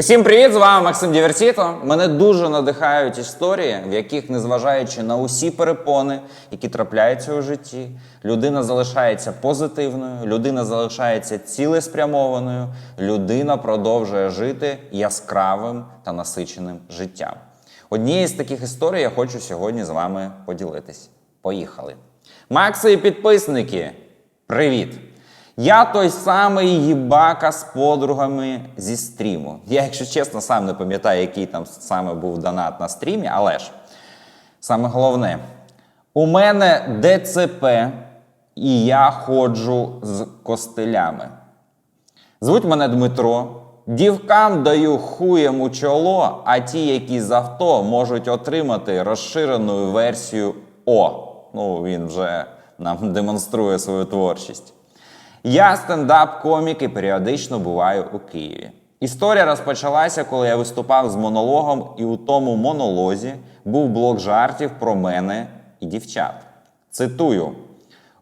Усім привіт! З вами Максим Дівертіто. Мене дуже надихають історії, в яких, незважаючи на усі перепони, які трапляються у житті, людина залишається позитивною, людина залишається цілеспрямованою, людина продовжує жити яскравим та насиченим життям. Однією з таких історій я хочу сьогодні з вами поділитись. Поїхали! Макси і підписники! Привіт! Я той самий їбака з подругами зі стріму. Я, якщо чесно, сам не пам'ятаю, який там саме був донат на стрімі, але ж саме головне, у мене ДЦП, і я ходжу з костилями. Звуть мене Дмитро. Дівкам даю хуєм у чоло, а ті, які з авто, можуть отримати розширену версію О. Ну, він вже нам демонструє свою творчість. Я стендап-комік і періодично буваю у Києві. Історія розпочалася, коли я виступав з монологом, і у тому монолозі був блок жартів про мене і дівчат. Цитую: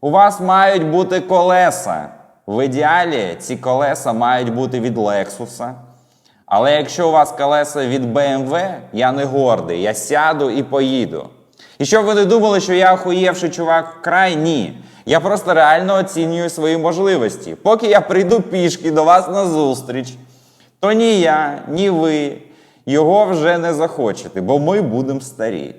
У вас мають бути колеса. В ідеалі ці колеса мають бути від Лексуса. Але якщо у вас колеса від BMW, я не гордий, я сяду і поїду. І щоб ви не думали, що я охуєвший чувак вкрай, ні. Я просто реально оцінюю свої можливості. Поки я прийду пішки до вас на зустріч, то ні я, ні ви його вже не захочете, бо ми будемо старі.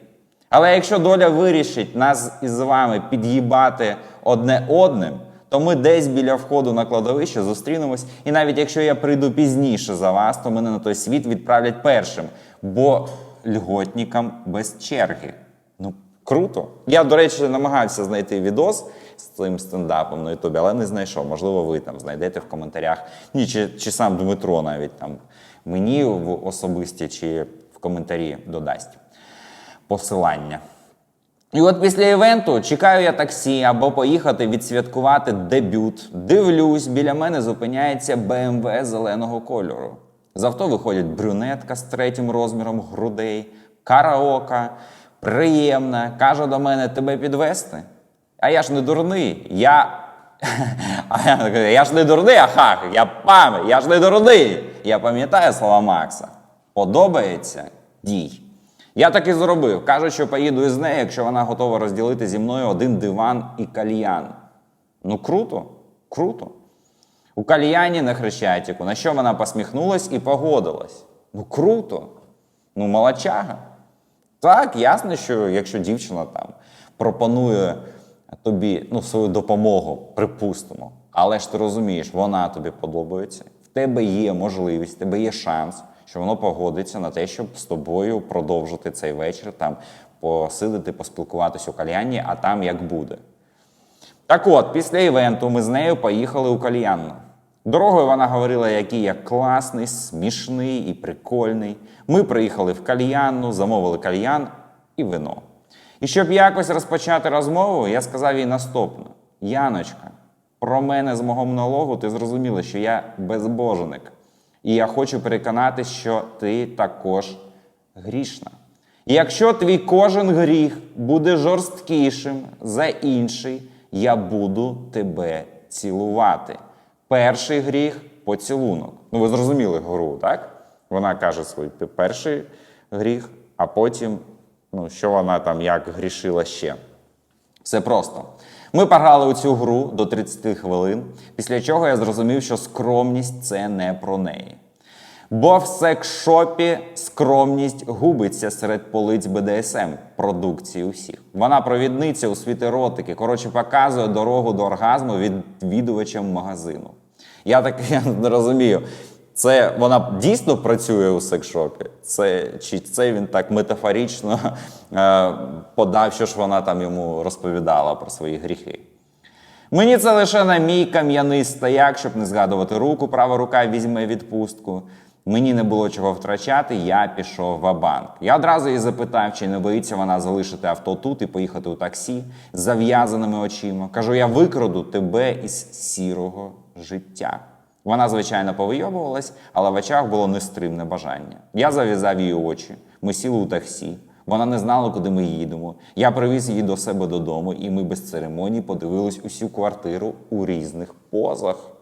Але якщо доля вирішить нас із вами під'їбати одне одним, то ми десь біля входу на кладовище зустрінемось. І навіть якщо я прийду пізніше за вас, то мене на той світ відправлять першим, бо льготникам без черги. Круто. Я, до речі, намагався знайти відос з цим стендапом на Ютубі, але не знайшов. Можливо, ви там знайдете в коментарях. Ні, чи, чи сам Дмитро навіть там мені в особисті чи в коментарі додасть посилання. І от після івенту чекаю я таксі або поїхати відсвяткувати дебют. Дивлюсь, біля мене зупиняється BMW зеленого кольору. З авто виходять брюнетка з третім розміром грудей, караока, приємна, каже до мене тебе підвести. А я ж не дурний. Я. Я, ж не дурний, ахах, я пам'ять, я ж не дурний. Я пам'ятаю слова Макса. Подобається дій. Я так і зробив. Кажу, що поїду із нею, якщо вона готова розділити зі мною один диван і кальян. Ну круто, круто. У кальяні на Хрещатику, на що вона посміхнулась і погодилась. Ну круто. Ну, молодчага. Так, ясно, що якщо дівчина там пропонує тобі ну, свою допомогу, припустимо, але ж ти розумієш, вона тобі подобається, в тебе є можливість, в тебе є шанс, що воно погодиться на те, щоб з тобою продовжити цей вечір, там посидити, поспілкуватися у кальяні, а там як буде. Так от, після івенту ми з нею поїхали у кальянну. Дорогою вона говорила, який я класний, смішний і прикольний. Ми приїхали в кальянну, замовили кальян і вино. І щоб якось розпочати розмову, я сказав їй наступне: Яночка, про мене з мого монологу ти зрозуміла, що я безбожник. І я хочу переконати, що ти також грішна. І якщо твій кожен гріх буде жорсткішим за інший, я буду тебе цілувати. Перший гріх поцілунок. Ну, ви зрозуміли гру, так? Вона каже свій перший гріх, а потім, ну, що вона там як грішила ще. Все просто. Ми пограли у цю гру до 30 хвилин, після чого я зрозумів, що скромність це не про неї. Бо в секшопі скромність губиться серед полиць БДСМ продукції усіх. Вона провідниця у світ еротики, коротше, показує дорогу до оргазму відвідувачам магазину. Я так я не розумію. Це вона дійсно працює у секшопі? Це, чи це він так метафорично е, подав, що ж вона там йому розповідала про свої гріхи? Мені це лише на мій кам'яний стояк, щоб не згадувати руку, права рука візьме відпустку. Мені не було чого втрачати, я пішов в банк Я одразу її запитав, чи не боїться вона залишити авто тут і поїхати у таксі з зав'язаними очима. Кажу, я викраду тебе із сірого життя. Вона, звичайно, повийобувалась, але в очах було нестримне бажання. Я зав'язав її очі. Ми сіли у таксі. Вона не знала, куди ми їдемо. Я привіз її до себе додому, і ми без церемоній подивились усю квартиру у різних позах.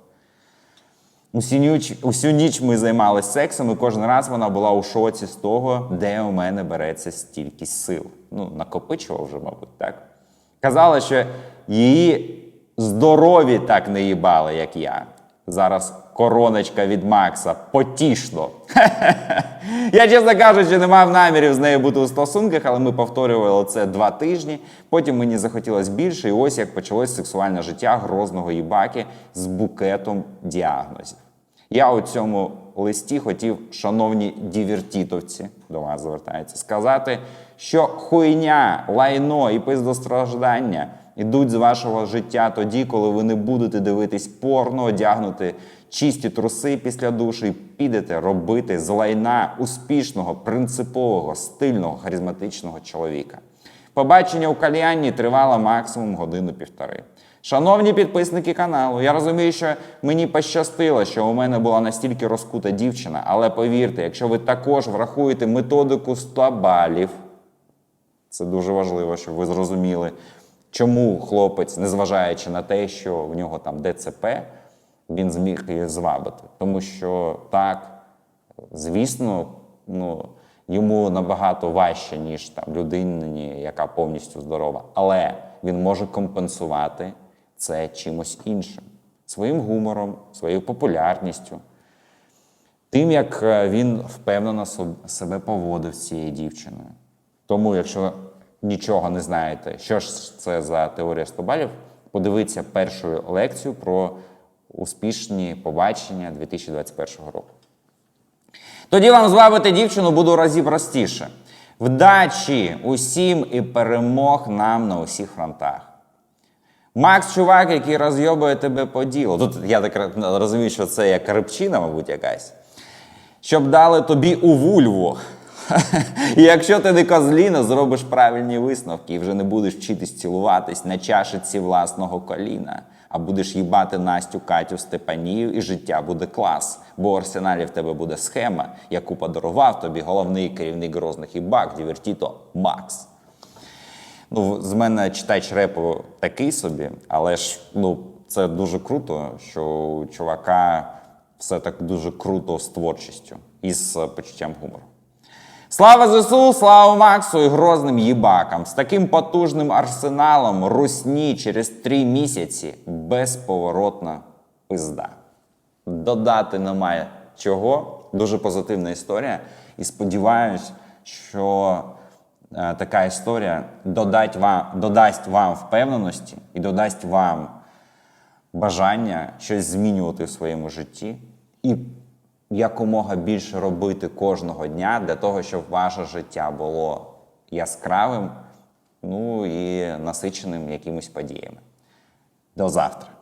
Усю ніч, усю ніч ми займалися сексом, і кожен раз вона була у шоці з того, де у мене береться стільки сил. Ну, накопичував вже, мабуть, так. Казала, що її здорові так не їбали, як я. Зараз короночка від Макса. Потішно. Я, чесно кажучи, не мав намірів з нею бути у стосунках, але ми повторювали це два тижні. Потім мені захотілося більше, і ось як почалось сексуальне життя грозного їбаки з букетом діагнозів. Я у цьому листі хотів, шановні дівертітовці, до вас звертається, сказати, що хуйня, лайно і пиздостраждання ідуть з вашого життя тоді, коли ви не будете дивитись порно, одягнути чисті труси після душу і підете робити з лайна успішного, принципового, стильного, харизматичного чоловіка. Побачення у кальянні тривало максимум годину-півтори. Шановні підписники каналу, я розумію, що мені пощастило, що у мене була настільки розкута дівчина, але повірте, якщо ви також врахуєте методику 100 балів, це дуже важливо, щоб ви зрозуміли, чому хлопець, незважаючи на те, що в нього там ДЦП, він зміг її звабити. Тому що так, звісно, ну, йому набагато важче, ніж там людині, яка повністю здорова. Але він може компенсувати це чимось іншим. Своїм гумором, своєю популярністю, тим, як е, він впевнено себе поводив з цією дівчиною. Тому, якщо нічого не знаєте, що ж це за теорія 100 балів, подивіться першу лекцію про успішні побачення 2021 року. Тоді вам звабити дівчину буду разів простіше. Вдачі усім і перемог нам на усіх фронтах. Макс, чувак, який розйобує тебе по ділу. Тут я так розумію, що це як рибчина, мабуть, якась. Щоб дали тобі у вульву. І якщо ти не козліна, зробиш правильні висновки і вже не будеш вчитись цілуватись на чашиці власного коліна, а будеш їбати Настю, Катю, Степанію, і життя буде клас. Бо в арсеналі в тебе буде схема, яку подарував тобі головний керівник грозних їбак, Дівертіто Макс. Ну, з мене читач репу такий собі, але ж ну, це дуже круто, що у чувака все так дуже круто з творчістю і з почуттям гумору. Слава ЗСУ, слава Максу і грозним їбакам. З таким потужним арсеналом русні через три місяці безповоротна пизда. Додати немає чого. Дуже позитивна історія. І сподіваюсь, що е, така історія додать вам, додасть вам впевненості і додасть вам бажання щось змінювати в своєму житті і якомога більше робити кожного дня для того, щоб ваше життя було яскравим, ну і насиченим якимись подіями. До завтра.